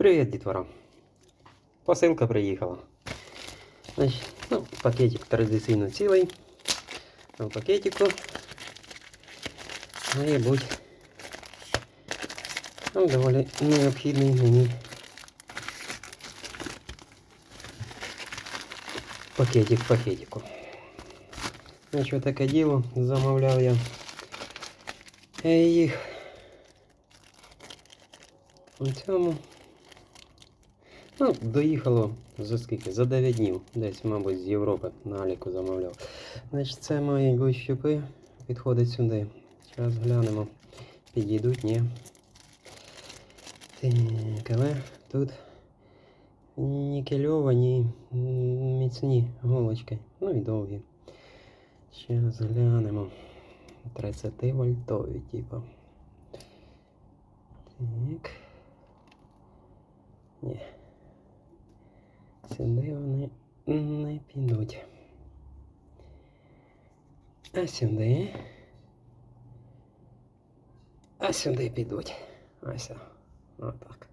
Привіт, дітвора. Посилка приїхала. Значить, ну, пакетик традиційно цілий. А в пакетику має бути ну, доволі необхідний мені пакетик в пакетику. Значить, таке діло замовляв я е, їх у цьому. Ну, доїхало за скільки? За 9 днів. Десь, мабуть, з Європи на Аліку замовляв. Значить, це мої гущупи. Підходить сюди. Зараз глянемо. Підійдуть, ні. Так, але тут нікельовані м, міцні голочки. Ну і довгі. Зараз глянемо. 30 вольтові, типу. Так. Ні. Сюди вони не підуть. А сюди. А сюди підуть. Ось. Отак.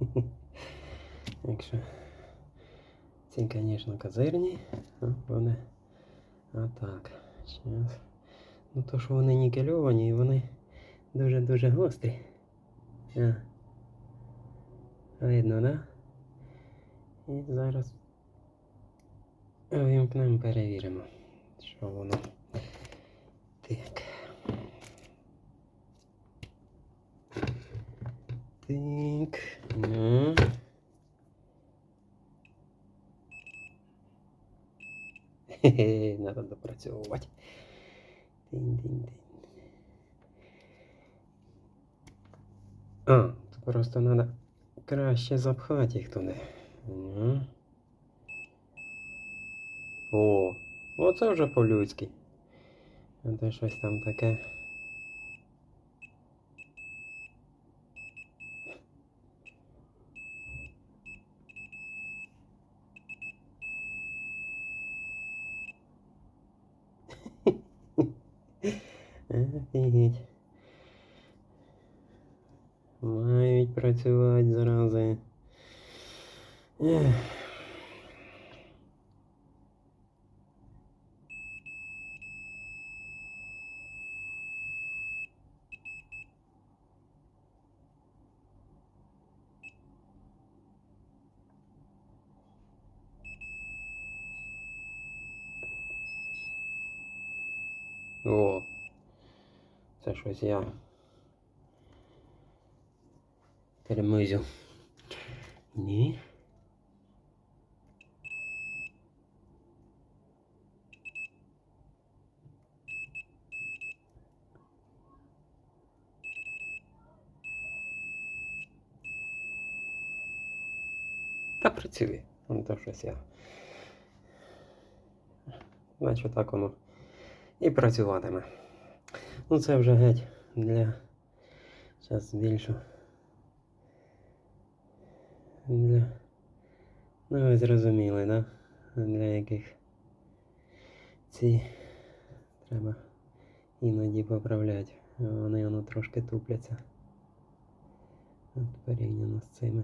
Якщо ці, звісно, козирні, вони отак. Зараз. Ну то, що вони нікельовані і вони дуже-дуже гострі. А. Видно, да? І зараз вимкнемо, перевіримо, що воно. Так. Так. Ну. Хе-хе, надо допрацьовувати. Тин-тин-тин. А, просто треба краще запхати їх туди. Ага. О, оце вже по-людськи. То щось там таке. Офігеть. Мають працювати зарази. О, це щось я перемизю. Ні. Та працює. Ну то щось я. Значить так воно і працюватиме. Ну це вже геть для. Зараз збільшу. Для. Ну ви зрозуміли, да? Для яких ці треба іноді поправляти. Вони воно трошки тупляться. От порівняно з цими.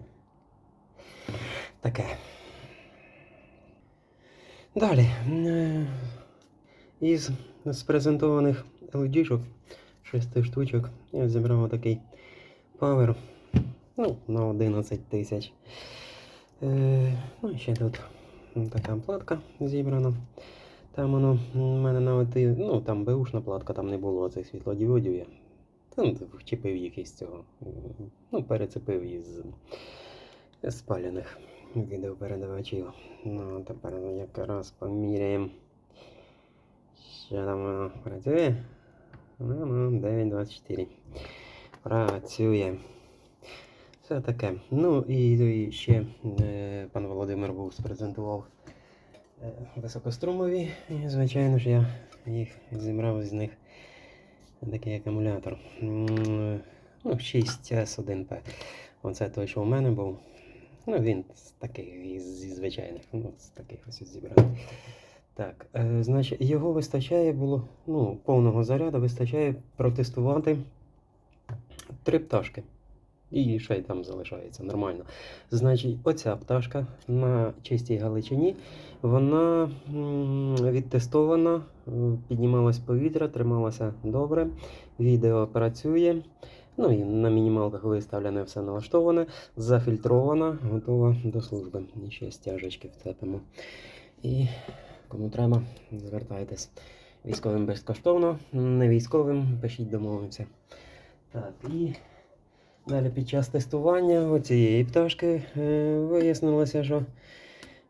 Таке. Далі. Е, Із спрезентованих LED-шок, 6 штучок, я зібрав такий павер ну, на 11 тисяч. Е, ну і ще тут така платка зібрана. Там воно в мене навіть, ну там беушна платка, там не було цих світлодіодів. Я там вчепив їх із цього. Ну, перецепив із спалених відеопередавачів. Ну, тепер ми якраз поміряємо. Що там воно працює? Ну, 9.24. Працює. Все таке. Ну і, ще пан Володимир був спрезентував е, високострумові. І, звичайно ж, я їх зібрав з них такий акумулятор. Ну, 6S1P. Оце той, що у мене був. Ну, він з таких зі звичайних. Ну, з таких ось зібраний. Так, е, значить, його вистачає було, ну, повного заряду вистачає протестувати три пташки. І ще й там залишається нормально. Значить, оця пташка на чистій галичині, вона відтестована, е, піднімалась повітря, трималася добре, відео працює. Ну і на мінімалках виставлене все налаштоване, зафільтрована, готова до служби. І ще стяжечки вцепимо. І кому треба, звертайтесь. Військовим безкоштовно, не військовим, пишіть, домовимося. Так, і далі під час тестування оцієї пташки е, вияснилося, що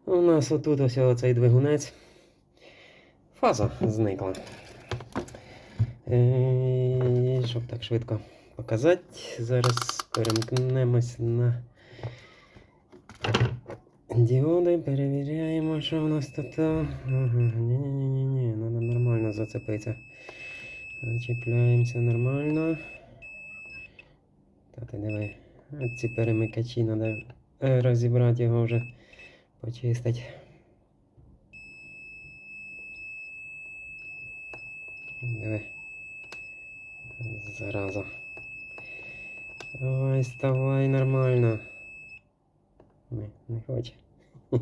у нас отут ось оцей двигунець. Фаза зникла. Е, щоб так швидко показати, зараз перемкнемось на діоди, перевіряємо, що у нас тут. Ні-ні-ні, треба нормально зацепитися. Зачіпляємося нормально. Та ти диви. А ці перемикачі треба розібрати його вже почистити. Диви. Зараза. Давай, вставай нормально. Не, не хоче.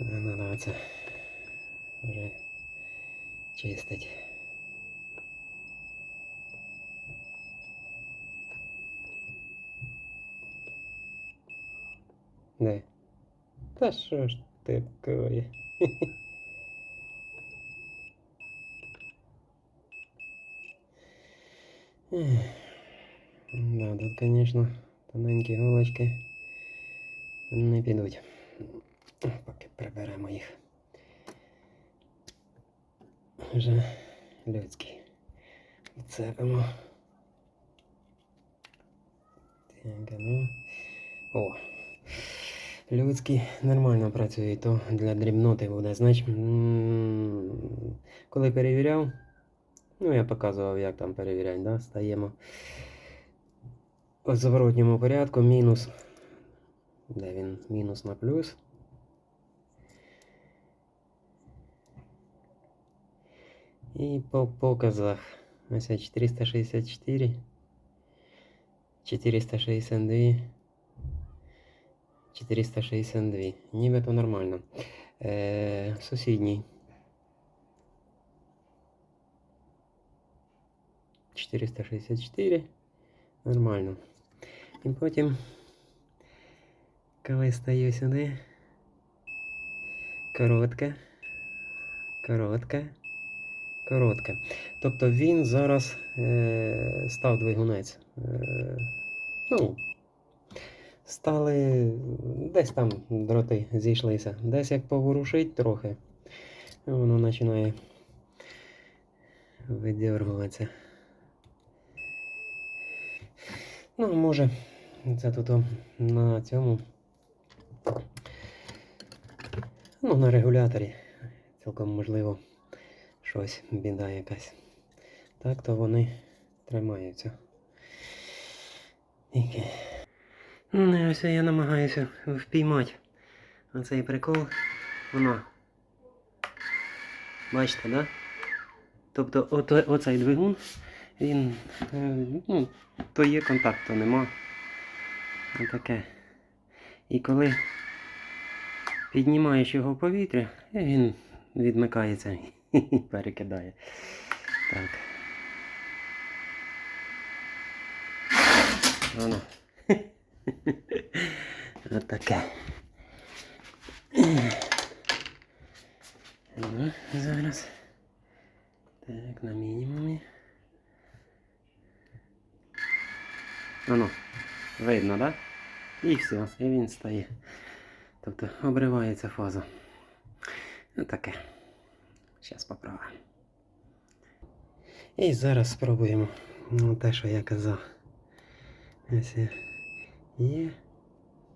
Надо це вже чистить. Де? Та що ж такое? Ех. Да, тут, конечно, тоненькі голочки не підуть. Поки приберемо їх. Вже людські. Відцепимо. Так, ну. О. Людські нормально працюють, то для дрібноти буде. Значить, коли перевіряв, ну я показував, як там перевіряти, да? стаємо в зворотньому порядку мінус. Де він? Мінус на плюс. І по показах ось 464, 462, 462. Нібито нормально. Е, сусідній. 464. Нормально. І потім, коли стаю сюди, коротке, коротке, коротке. Тобто він зараз е, став двигунець. Е, ну, стали десь там дроти зійшлися. Десь як поворушить трохи, воно починає видергуватися. Ну, може, це тут на цьому. Ну, на регуляторі. Цілком можливо щось, біда якась. Так то вони тримаються. Тільки. Ну, ось я намагаюся впіймати оцей прикол. Воно. Бачите, да? Тобто оцей двигун, він, е, ну, то є контакт, то нема. Отаке. І коли піднімаєш його в повітря, він відмикається і перекидає. Так. Воно. Отаке. Ну, зараз. Так, на мінімумі. Воно, видно, так? Да? І все, і він стає. Тобто обривається фаза. Ну таке. Зараз поправимо. І зараз спробуємо ну, те, що я казав. Ось є-.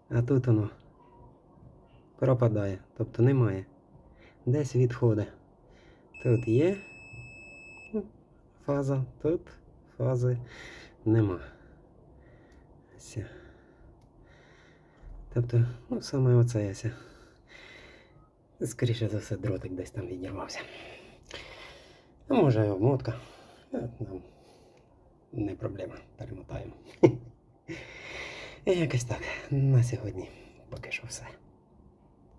А тут воно пропадає. Тобто немає. Десь відходить. Тут є фаза, тут фази нема. Ось. Тобто, ну саме оце яся. Скоріше за все, дротик десь там відірвався. А може обмотка. Нам не проблема, перемотаємо. Якось так. На сьогодні поки що все.